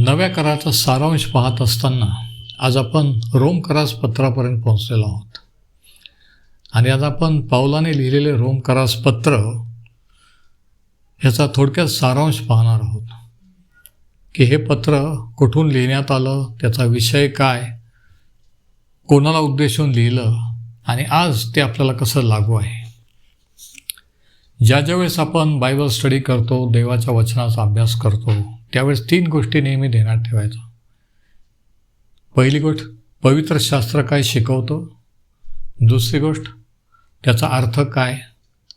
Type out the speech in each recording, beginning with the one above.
नव्या कराचा सारांश पाहत असताना आज आपण रोम करास पत्रापर्यंत पोहोचलेलो आहोत. आणि आज आपण पावलाने लिहिलेले रोम करास पत्र ह्याचा थोडक्यात सारांश पाहणार आहोत. की हे पत्र कुठून लिहिण्यात आलं त्याचा विषय काय कोणाला उद्देशून लिहिलं आणि आज ते आपल्याला कसं लागू आहे. ज्या ज्यावेळेस आपण बायबल स्टडी करतो देवाच्या वचनाचा अभ्यास करतो त्यावेळेस तीन गोष्टी नेहमी ध्यानात ठेवायचो. पहिली गोष्ट पवित्र शास्त्र काय शिकवतो? दुसरी गोष्ट त्याचा अर्थ काय?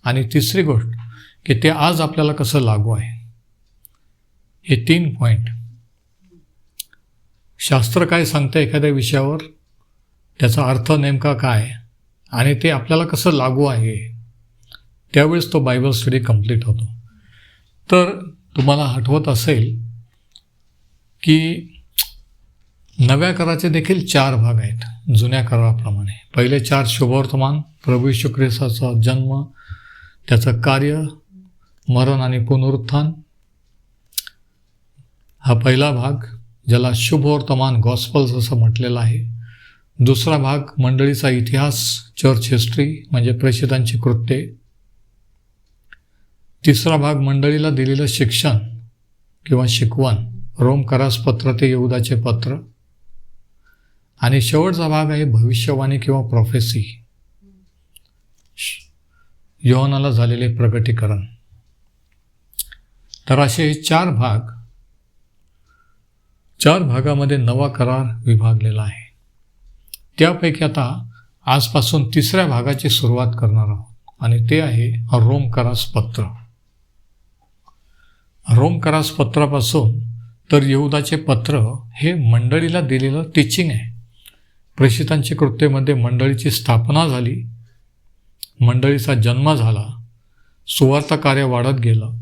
आणि तिसरी गोष्ट की ते आज आपल्याला कसं लागू आहे? हे तीन पॉईंट शास्त्र काय सांगतं एखाद्या विषयावर? त्याचा अर्थ नेमका काय? आणि ते आपल्याला कसं लागू आहे? त्यावेळेस तो बायबल स्टडी कंप्लीट होतो. तर तुम्हाला आठवत असेल की नव्या कराचे देखील चार भाग आहेत जुन्या कराप्रमाणे. पहिले चार शुभवर्तमान प्रभू यीशू ख्रिस्ताचा जन्म त्याचं कार्य मरण आणि पुनरुत्थान. हा पहिला भाग ज्याला शुभवर्तमान गॉस्पल्स असं म्हटलेलं आहे. दुसरा भाग मंडळीचा इतिहास चर्च हिस्ट्री म्हणजे प्रेषितांची कृत्ये. तिसरा भाग मंडळीला दिलेलं शिक्षण किंवा शिकवण. रोम करास पत्र ते येऊदाचे पत्र. आणि शेवटचा भाग आहे भविष्यवाणी किंवा प्रोफेसी योहनाला झालेले प्रगटीकरण. तर असे चार भाग. चार भागामध्ये नवा करार विभागलेला आहे. त्यापैकी आता आजपासून तिसऱ्या भागाची सुरुवात करणार आहोत. आणि ते आहे रोम करास पत्र रोम करास पत्रापासून तर येहुदाचे पत्र हे मंडळीला दिलेलं टीचिंग आहे. प्रेषितांची कृत्यमध्ये मंडळीची स्थापना झाली मंडळीचा जन्म झाला सुवार्थ कार्य वाढत गेलं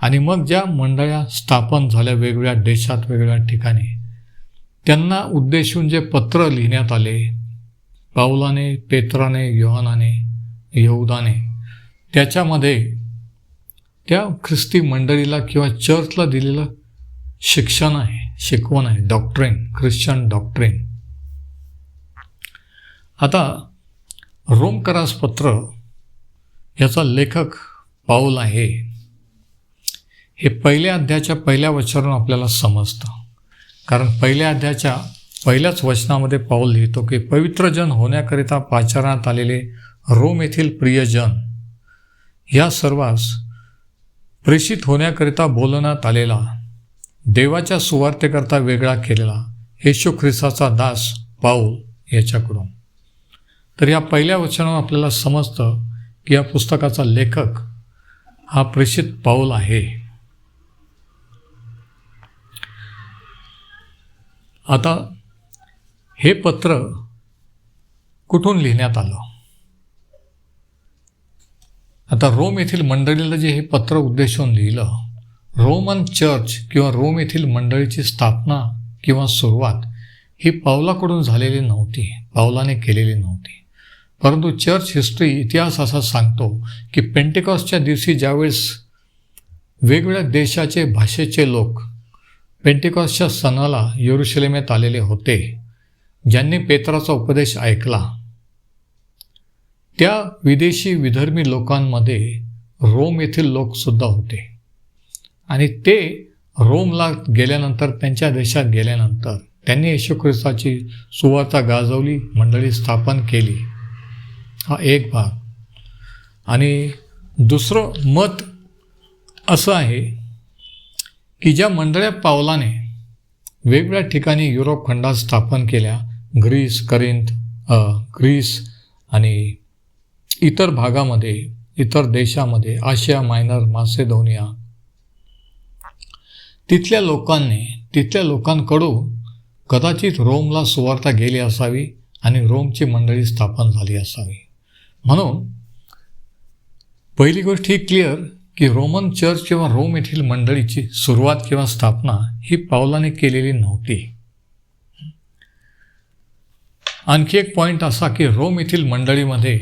आणि मग ज्या मंडळ्या स्थापन झाल्या वेगवेगळ्या देशात वेगवेगळ्या ठिकाणी त्यांना उद्देशून जे पत्र लिहिण्यात आले पावलाने पेत्राने योहानाने यहुदाने त्याच्यामध्ये त्या ख्रिस्ती मंडळीला किंवा चर्चला दिलेलं शिक्षण आहे शिकवण आहे डॉक्ट्रेन ख्रिश्चन डॉक्ट्रेन आता रोमकरास पत्र याचा लेखक पाऊल आहे. हे पहिल्या अध्यायाच्या पहिल्या वचनावरून आपल्याला समजतं. कारण पहिल्या अध्यायाच्या पहिल्याच वचनामध्ये पाऊल लिहितो की पवित्रजन होण्याकरिता पाचारण्यात आलेले रोम येथील प्रियजन या सर्वास प्रेषित होण्याकरिता बोलवण्यात आलेला देवाच्या सुवार्थेकरता वेगळा केलेला येशू ख्रिस्ताचा दास पाऊल याच्याकडून. तर या पहिल्या वचनावर आपल्याला समजतं की या पुस्तकाचा लेखक हा प्रेषित पाऊल आहे. आता हे पत्र कुठून लिहिण्यात आलं? आता रोम येथील मंडळीला जे हे पत्र उद्देशून लिहिलं रोमन चर्च किंवा रोम येथील मंडळीची स्थापना किंवा सुरुवात ही पावलाकडून झालेली नव्हती पावलाने केलेली नव्हती. परंतु चर्च हिस्ट्री इतिहास असा सांगतो की पेंटिकॉसच्या दिवशी ज्यावेळेस वेगवेगळ्या देशाचे भाषेचे लोक पेंटिकॉसच्या सणाला येरुशलेमेत आलेले होते ज्यांनी पेत्राचा उपदेश ऐकला त्या विदेशी विधर्मी लोकांमध्ये रोम येथील लोकसुद्धा होते. आणि ते रोमला गेल्यानंतर त्यांच्या देशात गेल्यानंतर त्यांनी येशू ख्रिस्ताची सुवार्ता गाजवली मंडळी स्थापन केली. हा एक भाग. आणि दुसरं मत असं आहे की ज्या मंडळ्या पावलाने वेगवेगळ्या ठिकाणी युरोप खंडात स्थापन केल्या ग्रीस करिंत ग्रीस आणि इतर भागामध्ये इतर देशामध्ये आशिया मायनर मासेदोनिया तिथल्या लोकांनी तिथल्या लोकांकडून कदाचित रोमला सुवार्ता गेली असावी आणि रोमची मंडळी स्थापन झाली असावी. म्हणून पहिली गोष्ट ही क्लिअर की रोमन चर्च किंवा रोम येथील मंडळीची सुरुवात किंवा स्थापना ही पावलाने केलेली नव्हती. आणखी एक पॉईंट असा की रोम येथील मंडळीमध्ये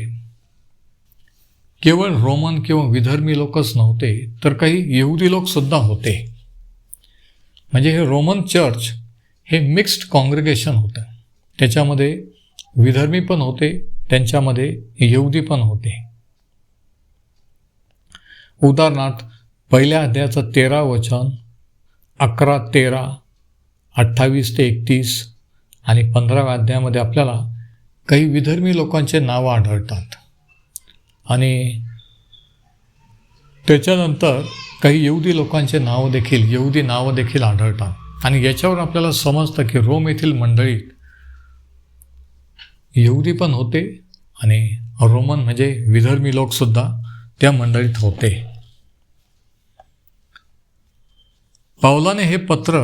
केवळ रोमन किंवा विधर्मी लोकच नव्हते तर काही येहुदी लोकसुद्धा होते. म्हणजे हे रोमन चर्च हे मिक्स्ड कॉन्ग्रिगेशन होतं. त्याच्यामध्ये विधर्मी पण होते त्यांच्यामध्ये यहुदी पण होते. उदाहरणार्थ पहिल्या अध्यायाचं तेरा वचन अकरा तेरा अठ्ठावीस ते एकतीस आणि पंधराव्या अध्यायामध्ये आपल्याला काही विधर्मी लोकांचे नावं आढळतात. आणि त्याच्यानंतर काही यहुदी लोकांचे नावं देखील यहुदी नावं देखील आढळतात. आणि याच्यावर आपल्याला समजतं की रोम येथील मंडळीत यहुदी पण होते आणि रोमन म्हणजे विधर्मी लोकसुद्धा त्या मंडळीत होते. पावलाने हे पत्र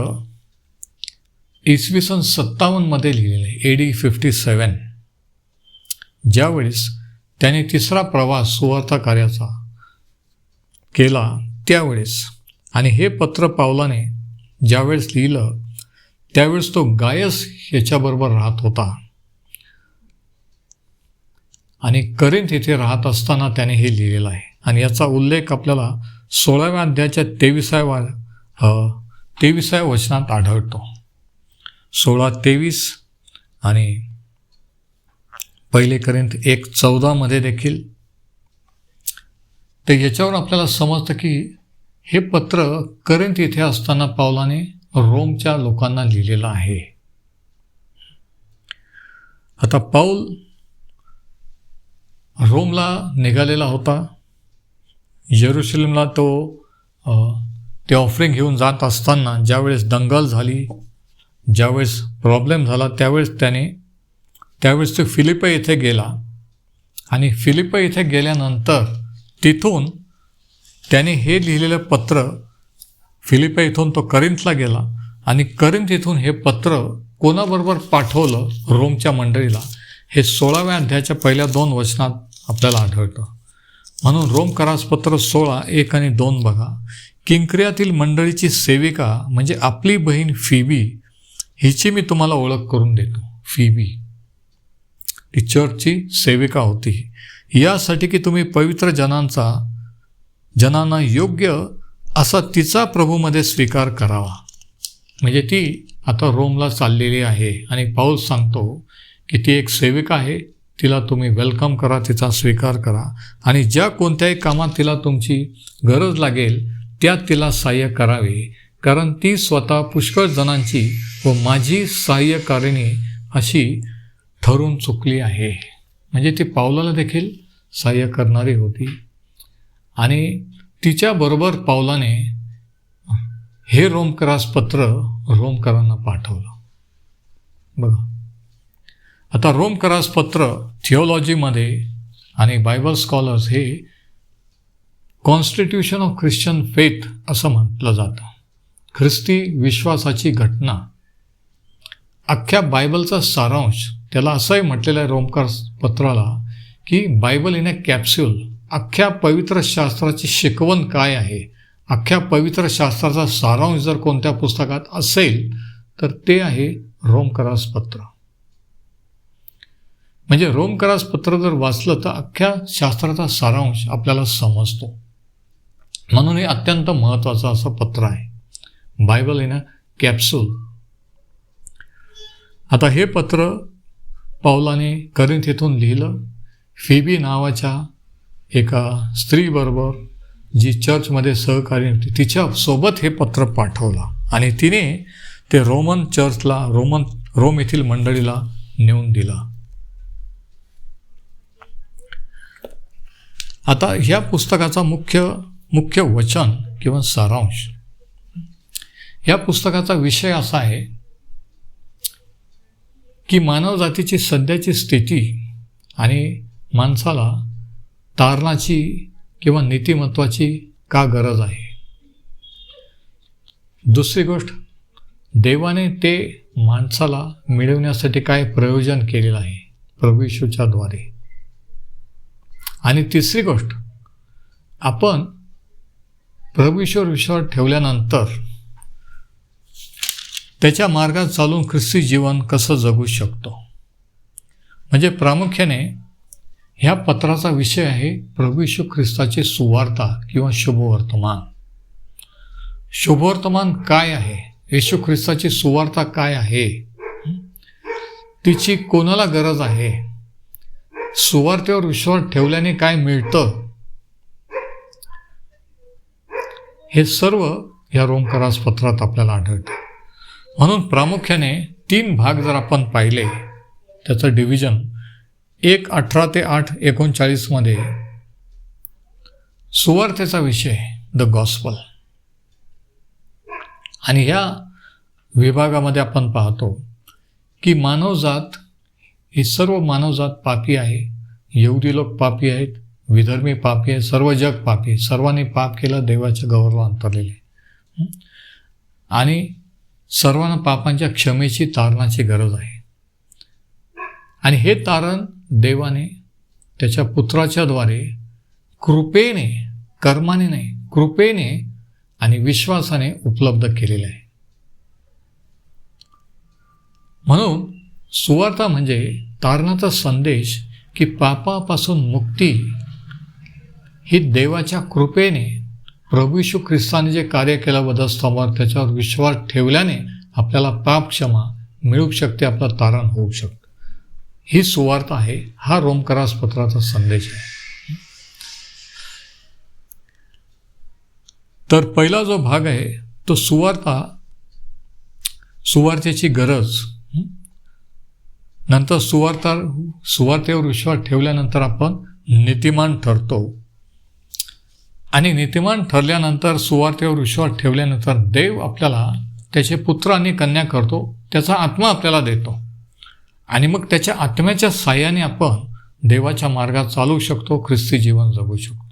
इसवी सन सत्तावन्नमध्ये लिहिलेले ए डी फिफ्टी सेवन ज्यावेळेस त्याने तिसरा प्रवास सुवार्ता कार्याचा केला त्यावेळेस आणि हे पत्र पावलाने ज्यावेळेस लिहिलं त्यावेळेस तो गायस याच्याबरोबर राहत होता. आणि करिंथ इथे राहत असताना त्याने हे लिहिलेलं आहे. आणि याचा उल्लेख आपल्याला सोळाव्या अध्यायाच्या तेविसाव्या तेविसाव्या वचनात आढळतो. सोळा तेवीस आणि पहिले करिंथ एक चौदामध्ये देखील तर याच्यावर आपल्याला समजतं की हे पत्र करिंथ इथे असताना पावलाने रोमच्या लोकांना लिहिलेलं आहे. आता पाऊल रोमला निघालेला होता. येरुशलेमला तो ते ऑफरिंग घेऊन जात असताना ज्यावेळेस दंगल झाली ज्यावेळेस प्रॉब्लेम झाला त्यावेळेस त्याने त्यावेळेस तो फिलिप येथे गेला. आणि फिलिप इथे गेल्यानंतर तिथून त्याने हे लिहिलेलं पत्र फिलिपे इथून तो करिंथला गेला आणि करिंथ इथून हे पत्र कोणाबरोबर पाठवलं रोमच्या मंडळीला? हे सोळाव्या अध्यायाच्या पहिल्या दोन वचनात आपल्याला आढळतं. म्हणून रोम करासपत्र सोळा एक आणि दोन बघा. किंक्रियातील मंडळीची सेविका म्हणजे आपली बहीण फिबी हिची मी तुम्हाला ओळख करून देतो. फिबी. ती चर्चची सेविका होती. यासाठी की तुम्ही पवित्र जनांचा जनांना योग्य असा तिचा प्रभूमध्ये स्वीकार करावा. म्हणजे ती आता रोमला चाललेली आहे आणि पाऊल सांगतो की ती एक सेविका आहे तिला तुम्ही वेलकम करा तिचा स्वीकार करा आणि ज्या कोणत्याही कामात तिला तुमची गरज लागेल त्यात तिला सहाय्य करावे. कारण ती स्वतः पुष्कळ जणांची व माझी सहाय्यकारिणी अशी ठरून चुकली आहे. म्हणजे ती पावलाला देखील सहाय्य करणारी होती. आणि तिच्याबरोबर पावलाने हे रोमकरास पत्र रोमकरांना पाठवलं. बघा. आता रोमकरास पत्र थिओलॉजीमध्ये आणि बायबल स्कॉलर्स हे कॉन्स्टिट्यूशन ऑफ ख्रिश्चन फेथ असं म्हटलं जातं. ख्रिस्ती विश्वासाची घटना. अख्ख्या बायबलचा सारांश त्याला असंही म्हटलेलं आहे रोमकार पत्राला की बायबल इन अ कॅप्स्युल. अख्ख्या पवित्र शास्त्राची शिकवण काय आहे? अख्ख्या पवित्र शास्त्राचा सारांश जर कोणत्या पुस्तकात असेल तर ते आहे रोमकरासपत्र म्हणजे रोमकरासपत्र जर वाचलं तर अख्ख्या शास्त्राचा सारांश आपल्याला समजतो. म्हणून हे अत्यंत महत्त्वाचं असं पत्र आहे. बायबल आहे अ कॅप्सूल. आता हे पत्र पावलाने करिंथ येथून लिहिलं. फिबी नावाच्या एका स्त्रीबरोबर जी चर्चमध्ये सहकारी होती तिच्यासोबत हे पत्र पाठवलं. आणि तिने ते रोमन चर्चला रोमन रोम येथील मंडळीला नेऊन दिला. आता ह्या पुस्तकाचा मुख्य मुख्य वचन किंवा सारांश. या पुस्तकाचा विषय असा आहे की मानवजातीची सध्याची स्थिती आणि माणसाला तारणाची किंवा नीतिमत्वाची का गरज आहे? दुसरी गोष्ट देवाने ते माणसाला मिळवण्यासाठी काय प्रयोजन केलेलं आहे? प्रभूशूच्या द्वारे. आणि तिसरी गोष्ट आपण प्रभूश्वर विश्वास ठेवल्यानंतर त्याच्या मार्गात चालून ख्रिस्ती जीवन कसं जगू शकतो? म्हणजे प्रामुख्याने ह्या पत्राचा विषय आहे प्रभू यशू ख्रिस्ताचे सुवार्ता किंवा शुभवर्तमान. शुभवर्तमान काय आहे? येशू ख्रिस्ताची सुवार्ता काय आहे? तिची कोणाला गरज आहे? सुवार्थेवर विश्वास ठेवल्याने काय मिळतं? हे सर्व या रोमकरास पत्रात आपल्याला आढळतं. म्हणून प्रामुख्याने तीन भाग जर आपण पाहिले त्याचं डिव्हिजन एक अठरा ते आठ एकोणचाळीसमध्ये सुवार्थेचा विषय द गॉस्पल आणि ह्या विभागामध्ये आपण पाहतो की मानवजात ही सर्व मानवजात पापी आहे. यहुदी लोक पापी आहेत विधर्मी पापी आहे सर्व जग पापी आहे सर्वांनी पाप केलं देवाच्या गौरव अंतरलेले आणि सर्वांना पापांच्या क्षमेची तारणाची गरज आहे. आणि हे तारण देवाने त्याच्या पुत्राच्याद्वारे कृपेने कर्माने नाही कृपेने आणि विश्वासाने उपलब्ध केलेले आहे. म्हणून सुवार्ता म्हणजे तारणाचा संदेश की पापापासून मुक्ती ही देवाच्या कृपेने प्रभू यशू ख्रिस्ताने जे कार्य केलं समोर त्याच्यावर विश्वास ठेवल्याने आपल्याला पाप क्षमा मिळू शकते आपलं तारण होऊ शकतो. ही सुवार्थ आहे हा रोमकरास पत्राचा संदेश आहे. तर पहिला जो भाग आहे तो सुवार्ता सुवार्थेची गरज. नंतर सुवार्ता सुवार्थेवर विश्वास ठेवल्यानंतर आपण नीतिमान ठरतो. आणि नीतिमान ठरल्यानंतर सुवार्थेवर विश्वास ठेवल्यानंतर देव आपल्याला त्याचे पुत्र आणि कन्या करतो त्याचा आत्मा आपल्याला देतो. आणि मग त्याच्या आत्म्याच्या साह्याने आपण देवाच्या मार्गात चालू शकतो ख्रिस्ती जीवन जगू शकतो.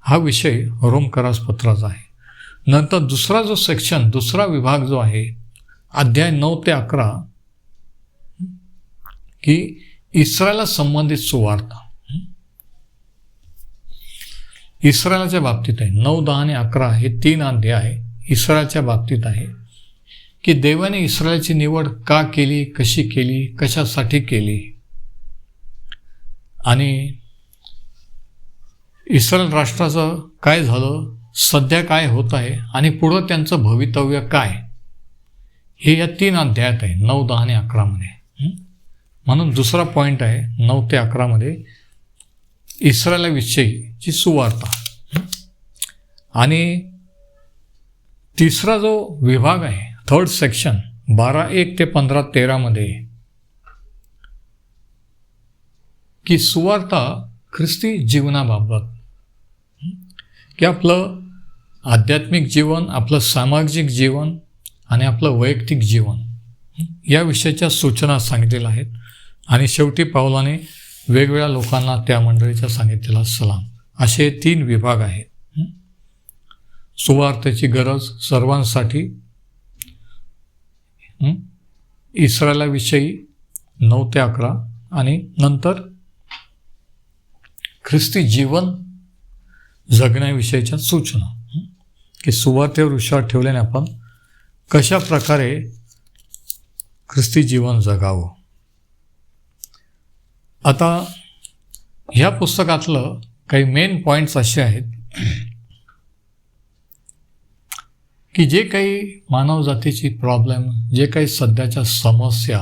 हा विषय रोमकरास पत्राचा आहे. नंतर दुसरा जो सेक्शन दुसरा विभाग जो आहे अध्याय नऊ ते अकरा की इस्रायला संबंधित सुवार्ता. इस्रायलाच्या बाबतीत आहे. नऊ दहा आणि अकरा हे तीन अध्याय इस्रायलच्या बाबतीत आहे. की देवाने इस्रायलची निवड का केली कशी केली कशासाठी केली? आणि इस्रायल राष्ट्राचं काय झालं? सध्या काय होत आहे? आणि पुढं त्यांचं भवितव्य काय? हे या तीन अध्यायात आहे नऊ दहा आणि अकरामध्ये म्हणून दुसरा पॉईंट आहे नऊ ते अकरामध्ये इस्रायलाविषयीची सुवार्ता. आणि तिसरा जो विभाग आहे थर्ड सेक्शन बारा एक ते पंधरा तेरामध्ये की सुवार्ता ख्रिस्ती जीवनाबाबत. की आपलं आध्यात्मिक जीवन आपलं सामाजिक जीवन आणि आपलं वैयक्तिक जीवन. या विषयाच्या सूचना सांगितलेल्या आहेत. आणि शेवटी पावलाने वेगवेगळ्या लोकांना त्या मंडळीच्या सांगितलेला सलाम. असे तीन विभाग आहेत. सुवार्थेची गरज सर्वांसाठी इस्रायलाविषयी नऊ ते अकरा आणि नंतर ख्रिस्ती जीवन जगण्याविषयीच्या सूचना की सुवार्थेवर विश्वास ठेवल्याने आपण कशा प्रकारे ख्रिस्ती जीवन जगावं? आता ह्या पुस्तकातलं काही मेन पॉईंट्स असे आहेत. की जे काही मानवजातीची प्रॉब्लेम जे काही सध्याच्या समस्या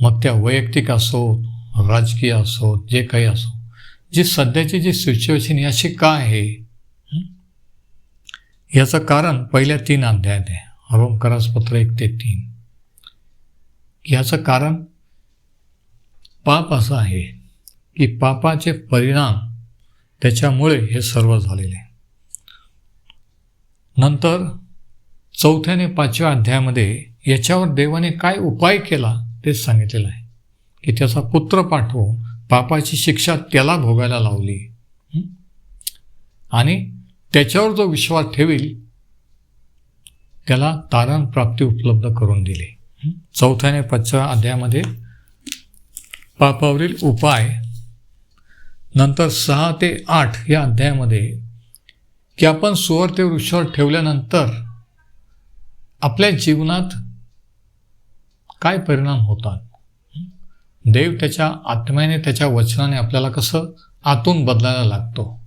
मग त्या वैयक्तिक असोत राजकीय असोत जे काही असो जी सध्याची जी सिच्युएशन याची काय आहे? याचं कारण पहिल्या तीन अध्यायात आहे. रोमकरास एक ते तीन. याचं कारण पाप असं आहे की पापाचे परिणाम त्याच्यामुळे हे सर्व झालेले नंतर चौथ्याने पाचव्या अध्यायामध्ये याच्यावर देवाने काय उपाय केला ते सांगितलेलं आहे. की त्याचा पुत्र पाठवून पापाची शिक्षा त्याला भोगायला लावली. आणि त्याच्यावर जो विश्वास ठेवील त्याला तारण प्राप्ती उपलब्ध करून दिली. चौथ्याने पाचव्या अध्यायामध्ये पापावरील उपाय नंतर सहा ते आठ या अध्यायामध्ये की आपण सुवर्ते वृक्षावर ठेवल्यानंतर आपल्या जीवनात काय परिणाम होतात? देव त्याच्या आत्म्याने त्याच्या वचनाने आपल्याला कसं आतून बदलायला लागतो?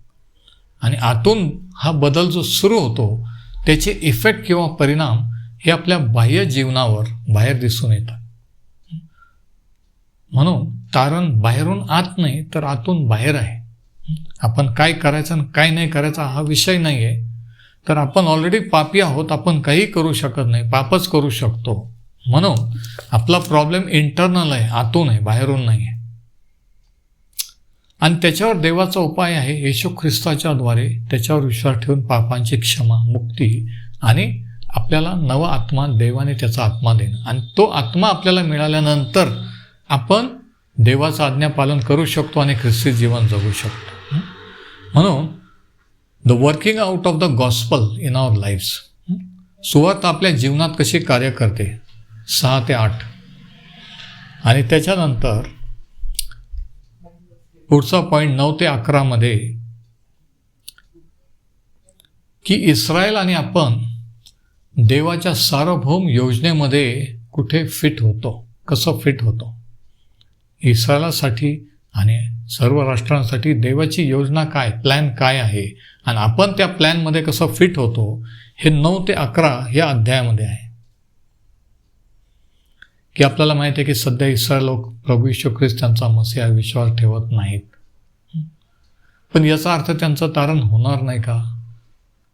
आणि आतून हा बदल जो सुरू होतो त्याचे इफेक्ट किंवा परिणाम हे आपल्या बाह्य जीवनावर बाहेर दिसून येतात. म्हणून तारण बाहेरून आत नाही तर आतून बाहेर आहे. आपण काय करायचं आणि काय नाही करायचा हा विषय नाही आहे तर आपण ऑलरेडी पापी आहोत आपण काही करू शकत नाही पापच करू शकतो. म्हणून आपला प्रॉब्लेम इंटरनल आहे आतून आहे बाहेरून नाही आहे आणि त्याच्यावर देवाचा उपाय आहे येशू ख्रिस्ताच्याद्वारे त्याच्यावर विश्वास ठेवून पापांची क्षमा मुक्ती आणि आपल्याला नवा आत्मा देवाने त्याचा आत्मा देणं. आणि तो आत्मा आपल्याला मिळाल्यानंतर आपण देवाचं आज्ञापालन करू शकतो आणि ख्रिस्ती जीवन जगू शकतो. म्हणून the working out of the gospel in our lifes सुवार्थ आपल्या जीवनात कशी कार्य करते? सहा ते आठ. आणि त्याच्यानंतर पुढचा पॉईंट नऊ ते अकरामध्ये की इस्रायल आणि आपण देवाच्या सार्वभौम योजनेमध्ये कुठे फिट होतो? कसं फिट होतो? इस्रायलासाठी आणि सर्व राष्ट्रांसाठी देवाची योजना काय प्लॅन काय आहे? आणि आपण त्या प्लॅनमध्ये कसं फिट होतो हे नऊ ते अकरा या अध्यायामध्ये आहे. की आपल्याला माहिती आहे की सध्या इस्रायल लोक प्रभू यशू ख्रिस्त त्यांचा मसिहा विश्वास ठेवत नाहीत. पण याचा अर्थ त्यांचं तारण होणार नाही का?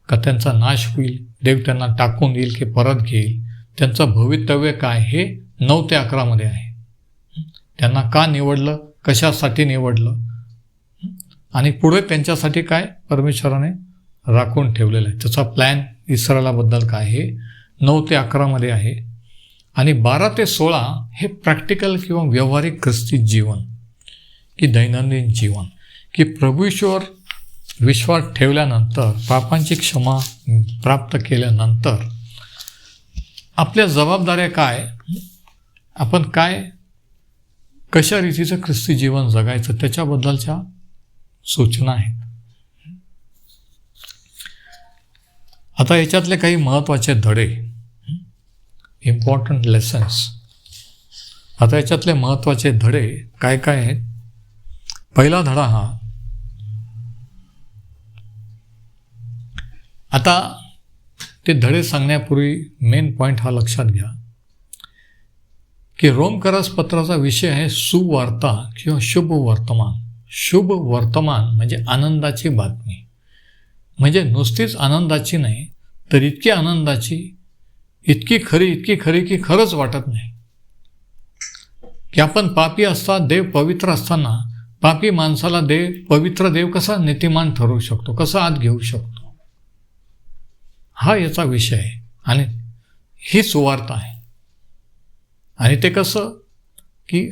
का त्यांचा नाश होईल? देव त्यांना टाकून देईल की परत घेईल? त्यांचं भवितव्य काय? हे नऊ ते अकरामध्ये आहे. त्यांना का निवडलं? कशासाठी निवडलं? आणि पुढे त्यांच्यासाठी काय परमेश्वराने राखून ठेवलेलं आहे? त्याचा प्लॅन इस्रायलाबद्दल काय हे नऊ ते अकरामध्ये आहे. आणि बारा ते सोळा हे प्रॅक्टिकल किंवा व्यावहारिक ख्रिस्ती जीवन की दैनंदिन जीवन की प्रभूश्वर विश्वास ठेवल्यानंतर पापांची क्षमा प्राप्त केल्यानंतर आपल्या जबाबदाऱ्या काय? आपण काय कशा रीतीचं ख्रिस्ती जीवन जगायचं त्याच्याबद्दलच्या सूचना आहेत. आता याच्यातले काही महत्त्वाचे धडे इम्पॉर्टंट लेसन्स आता याच्यातले महत्त्वाचे धडे काय काय आहेत? पहिला धडा हा आता ते धडे सांगण्यापूर्वी मेन पॉईंट हा लक्षात घ्या. की रोमकरस पत्राचा विषय आहे सुवार्ता किंवा शुभ वर्तमान शुभ वर्तमान म्हणजे आनंदाची बातमी. म्हणजे नुसतीच आनंदाची नाही तर इतकी आनंदाची इतकी खरी इतकी खरी की खरंच वाटत नाही. की आपण पापी असता देव पवित्र असताना पापी माणसाला देव पवित्र देव कसा नीतिमान ठरवू शकतो कसा आत घेऊ शकतो? हा याचा विषय आहे. आणि ही सुवार्ता आहे. आणि ते कसं? की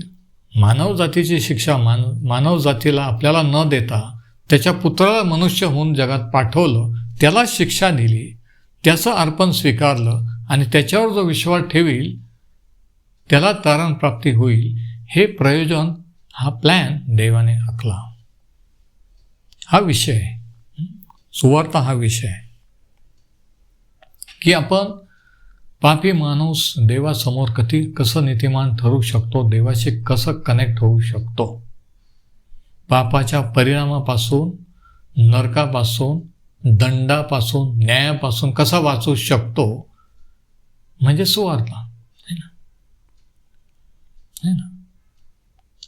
मानव जातीची शिक्षा मान मानव जातीला आपल्याला न देता त्याच्या पुत्राला मनुष्य होऊन जगात पाठवलं त्याला शिक्षा दिली त्याचं अर्पण स्वीकारलं आणि त्याच्यावर जो विश्वास ठेवील त्याला तारण प्राप्ती होईल हे प्रयोजन हा प्लॅन देवाने आखला. हा विषय आहे सुवार्ता हा विषय. की आपण पापी माणूस देवासमोर कधी कसं नीतिमान ठरू शकतो? देवाशी कसं कनेक्ट होऊ शकतो? पापाच्या परिणामापासून नरकापासून दंडापासून न्यायापासून कसा वाचू शकतो? म्हणजे सुवार्ता है ना? है ना?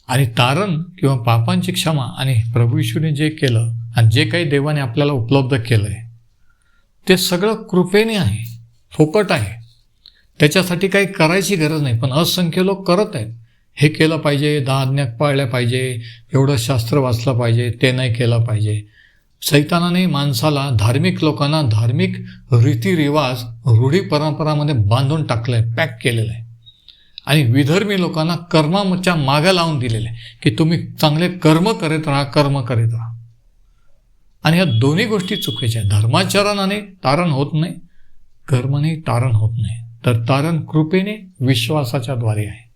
आणि तारण किंवा पापांची क्षमा आणि प्रभू जे केलं आणि जे काही देवाने आपल्याला उपलब्ध केलं आहे ते सगळं कृपेने आहे फुकट आहे. त्याच्यासाठी काही करायची गरज नाही पण असंख्य लोक करत आहेत. हे केलं पाहिजे दहा आज्ञा पाळल्या पाहिजे एवढं शास्त्र वाचलं पाहिजे ते नाही केलं पाहिजे. सैतानाने माणसाला धार्मिक लोकांना धार्मिक रीतिरिवाज रूढी परंपरामध्ये बांधून टाकलं आहे पॅक केलेलं आहे. आणि विधर्मी लोकांना कर्माच्या मागं लावून दिलेलं आहे की तुम्ही चांगले कर्म करीत राहा कर्म करीत राहा. आणि ह्या दोन्ही गोष्टी चुकीच्या आहेत. धर्माचरणाने तारण होत नाही कर्मने तारण होत नाही. तर तारण कृपेने विश्वासाच्या द्वारे आहे.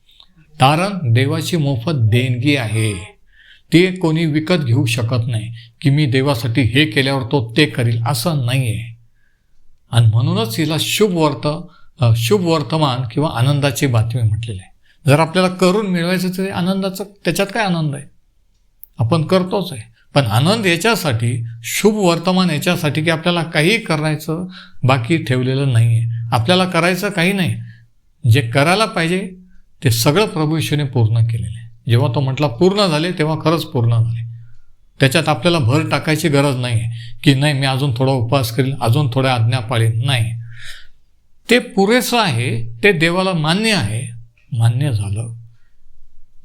तारण देवाची मोफत देणगी आहे. ते कोणी विकत घेऊ शकत नाही की मी देवासाठी हे केल्यावर तो ते करील असं नाही आहे आणि म्हणूनच हिला शुभ वर्त शुभ वर्तमान किंवा आनंदाची बातमी म्हटलेली आहे. जर आपल्याला करून मिळवायचं तर आनंदाचं त्याच्यात काय आनंद आहे? आपण करतोच आहे. पण आनंद याच्यासाठी शुभ वर्तमान याच्यासाठी की आपल्याला काही करायचं बाकी ठेवलेलं नाही आहे आपल्याला करायचं काही नाही. जे करायला पाहिजे ते सगळं प्रभू पूर्ण केलेलं आहे. जेव्हा तो म्हटला पूर्ण झाले तेव्हा खरंच पूर्ण झाले. त्याच्यात आपल्याला भर टाकायची गरज नाही आहे की नाही मी अजून थोडा उपवास करील अजून थोड्या आज्ञा पाळीन. नाही. ते पुरेसं आहे ते देवाला मान्य आहे. मान्य झालं.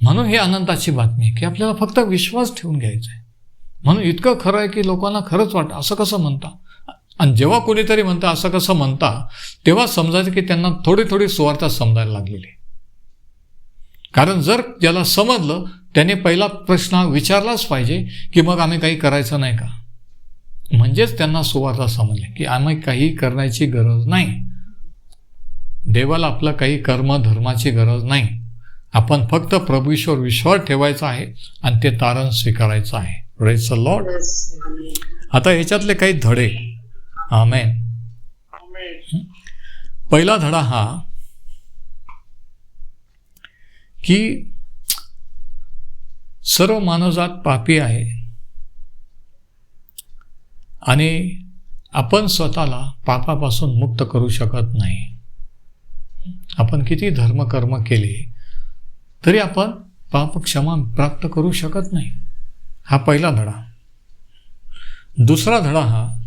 म्हणून ही आनंदाची बातमी आहे की आपल्याला फक्त विश्वास ठेवून घ्यायचा आहे. म्हणून इतकं खरं आहे की लोकांना खरंच वाटतं असं कसं म्हणता? आणि जेव्हा कोणीतरी म्हणतं असं कसं म्हणता तेव्हा समजायचं की त्यांना थोडी थोडी सुवार्थ समजायला लागलेली कारण जर ज्याला समजलं त्याने पहिला प्रश्न विचारलाच पाहिजे की मग आम्ही काही करायचं नाही का? म्हणजेच त्यांना सुवार्थ समजले की आम्ही काही करण्याची गरज नाही. देवाला आपलं काही कर्म धर्माची गरज नाही. आपण फक्त प्रभूश्वर विश्वास ठेवायचा आहे आणि ते तारण स्वीकारायचं आहे. रेस लॉर्ड आता ह्याच्यातले काही धडे. आमेन पहिला धडा हा की सर्व मानवजात पापी आहे आणि आपण स्वतःला पापापासून मुक्त करू शकत नाही. आपण किती धर्मकर्म केले तरी आपण पाप क्षमा प्राप्त करू शकत नाही. हा पहिला धडा. दुसरा धडा हा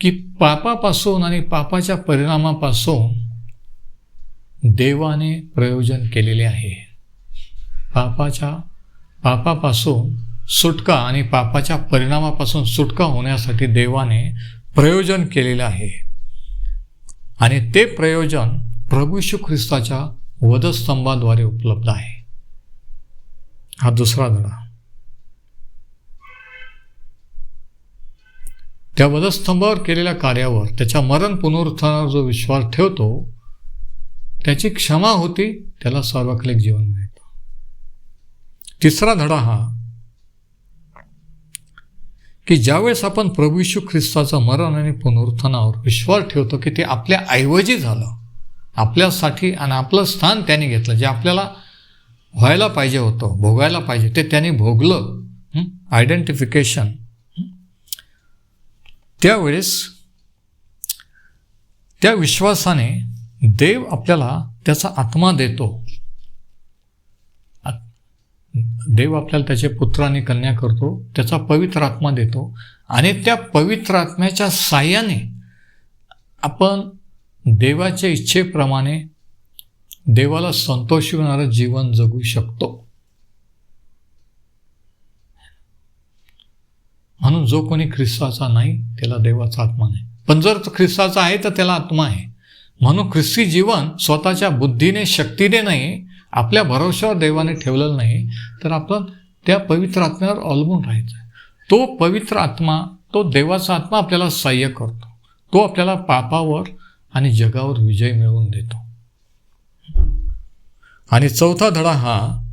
की पापापासून आणि पापाच्या परिणामापासून देवाने प्रयोजन केलेले आहे. पापाच्या पापापासून सुटका आणि पापाच्या परिणामापासून सुटका होण्यासाठी देवाने प्रयोजन केलेलं आहे. आणि ते प्रयोजन प्रभू श्री ख्रिस्ताच्या वधस्तंभाद्वारे उपलब्ध आहे. हा दुसरा धडा. त्या वधस्तंभावर केलेल्या कार्यावर त्याच्या मरण पुनरुत्थानावर जो विश्वास ठेवतो त्याची क्षमा होती त्याला सार्वकालिक जीवन मिळतं. तिसरा धडा हा की ज्यावेळेस आपण प्रभू यशू ख्रिस्ताचं मरण आणि पुनरुत्थानावर विश्वास ठेवतो की ते आपल्या ऐवजी झालं आपल्यासाठी आणि आपलं स्थान त्याने घेतलं जे आपल्याला व्हायला पाहिजे होतं भोगायला पाहिजे ते त्याने भोगलं आयडेंटिफिकेशन त्यावेळेस त्या विश्वासाने देव आपल्याला त्याचा आत्मा देतो. देव आपल्याला त्याचे पुत्र आणि कन्या करतो त्याचा पवित्र आत्मा देतो आणि त्या पवित्र आत्म्याच्या साह्याने आपण देवाच्या इच्छेप्रमाणे देवाला संतोष होणारं जीवन जगू शकतो. म्हणून जो कोणी ख्रिस्ताचा नाही त्याला देवाचा आत्मा नाही. पण जर तो ख्रिस्ताचा आहे तर त्याला आत्मा आहे. म्हणून ख्रिस्ती जीवन स्वतःच्या बुद्धीने शक्तीने नाही आपल्या भरोश्यावर देवाने ठेवलेलं नाही तर आपण त्या पवित्र आत्म्यावर अवलंबून राहायचं तो पवित्र आत्मा तो देवाचा आत्मा आपल्याला सहाय्य करतो. तो आपल्याला पापावर आणि जगावर विजय मिळवून देतो. आणि चौथा धडा हा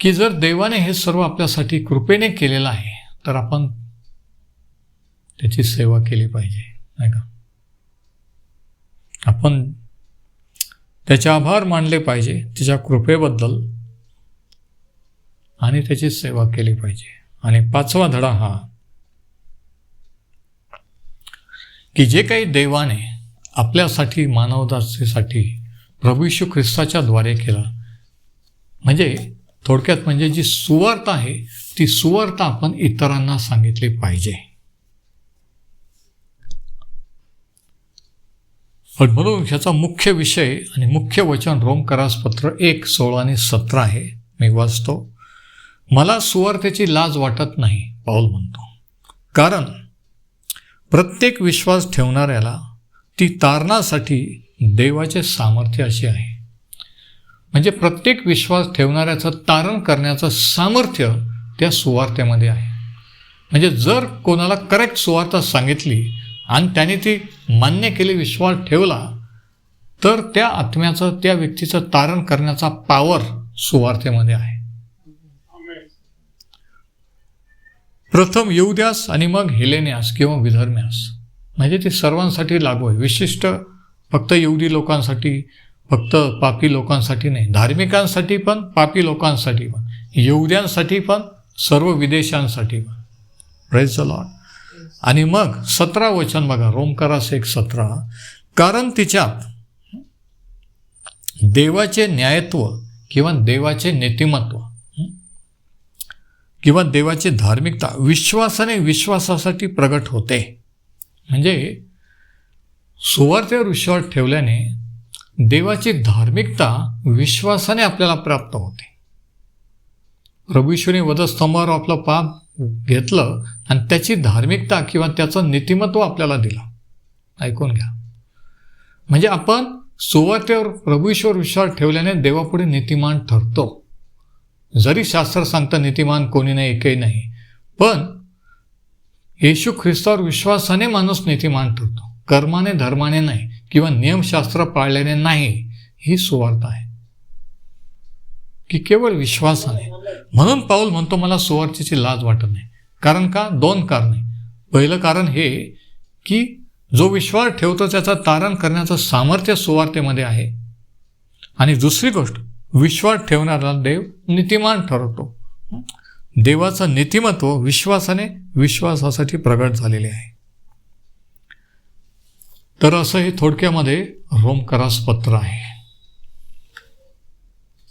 की जर देवाने हे सर्व आपल्यासाठी कृपेने केलेलं आहे तर आपण त्याची सेवा केली पाहिजे नाही का? आपण त्याचे आभार मानले पाहिजे त्याच्या कृपेबद्दल आणि त्याची सेवा केली पाहिजे. आणि पाचवा धडा हा की जे काही देवाने आपल्यासाठी मानवदासेसाठी प्रभू यशू ख्रिस्ताच्या द्वारे केलं म्हणजे थोडक्यात म्हणजे जी सुवार्थ आहे ती सुवार्थ आपण इतरांना सांगितली पाहिजे. पण म्हणून ह्याचा मुख्य विषय आणि मुख्य वचन रोमकरास पत्र एक सोळा आणि सतरा आहे. मी वाचतो. मला सुवार्थेची लाज वाटत नाही पाऊल म्हणतो. कारण प्रत्येक विश्वास ठेवणाऱ्याला ती तारणासाठी देवाचे सामर्थ्य असे आहे. म्हणजे प्रत्येक विश्वास ठेवणाऱ्याचं तारण करण्याचं सामर्थ्य त्या सुवार्थ्यामध्ये आहे. म्हणजे जर कोणाला करेक्ट सुवार्थ सांगितली आणि त्याने ती मान्य केली विश्वास ठेवला तर त्या आत्म्याचं त्या व्यक्तीचं तारण करण्याचा पावर सुवार्थेमध्ये आहे. प्रथम येऊद्यास आणि मग हिलेन्यास किंवा विधर्म्यास. म्हणजे ते सर्वांसाठी लागू आहे. विशिष्ट फक्त येऊदी लोकांसाठी फक्त पापी लोकांसाठी नाही धार्मिकांसाठी पण पापी लोकांसाठी पण यहुद्यांसाठी पण सर्व विदेशांसाठी पण. प्रेज लॉर्ड आणि मग सतरा वचन बघा रोमकारास एक सतरा. कारण तिच्यात देवाचे न्यायत्व किंवा देवाचे नेतिमत्व किंवा देवाची धार्मिकता विश्वासाने विश्वासासाठी प्रगट होते. म्हणजे सुवार्थेवर विश्वास ठेवल्याने देवाची धार्मिकता विश्वासाने आपल्याला प्राप्त होते. प्रभूश्वरी वधस्तंभावर आपलं पाप घेतलं आणि त्याची धार्मिकता किंवा त्याचं नीतिमत्व आपल्याला दिलं. ऐकून घ्या. म्हणजे आपण सुवातेवर प्रभूश्वर विश्वास ठेवल्याने देवापुढे नीतिमान ठरतो. जरी शास्त्र सांगतं नीतिमान कोणी नाही एकही नाही पण येशू ख्रिस्तावर विश्वासाने माणूस नीतिमान ठरतो. कर्माने धर्माने नाही. किंवा नियमशास्त्र पाळल्याने नाही ही सुवार्थ आहे. की केवळ विश्वासाने. म्हणून पाऊल म्हणतो मला सुवार्थीची लाज वाटत नाही. कारण का? दोन कारणे. पहिलं कारण हे की जो विश्वास ठेवतो त्याचा तारण करण्याचं सामर्थ्य सुवार्थेमध्ये आहे. आणि दुसरी गोष्ट विश्वास ठेवणारा देव नीतिमान ठरवतो. देवाचं नीतिमत्व विश्वासाने विश्वासासाठी प्रगट झालेले आहे. तर असं हे थोडक्यामध्ये रोमकरास पत्र आहे.